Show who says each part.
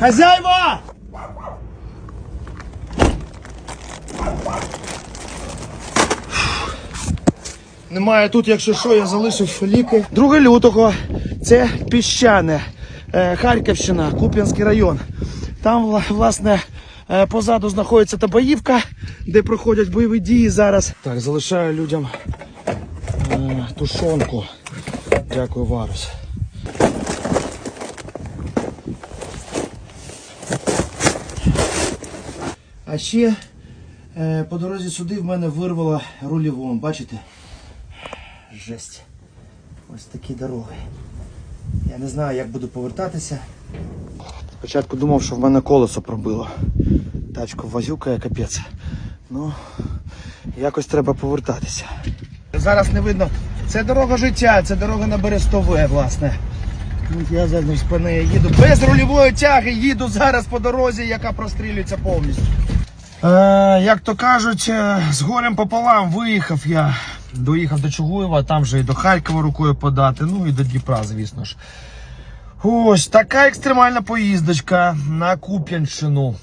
Speaker 1: Хазяйва! Немає тут, якщо що, я залишив ліки. 2 лютого це піщане, е, Харківщина, Куп'янський район. Там, власне, е, позаду знаходиться Табаївка, де проходять бойові дії зараз. Так, залишаю людям е, тушонку. Дякую, Варус. А ще е, по дорозі сюди в мене вирвало рулівом, бачите? Жесть. Ось такі дороги. Я не знаю, як буду повертатися. Спочатку думав, що в мене колесо пробило. Тачку возюкає капець. Ну, якось треба повертатися. Зараз не видно. Це дорога життя, це дорога на Берестове, власне. Я зараз по неї їду. Без рульової тяги їду зараз по дорозі, яка прострілюється повністю. Е, як то кажуть, е, з горем пополам виїхав я. Доїхав до Чугуєва, там вже і до Харкова рукою подати, ну і до Дніпра, звісно ж. Ось така екстремальна поїздочка на Куп'янщину.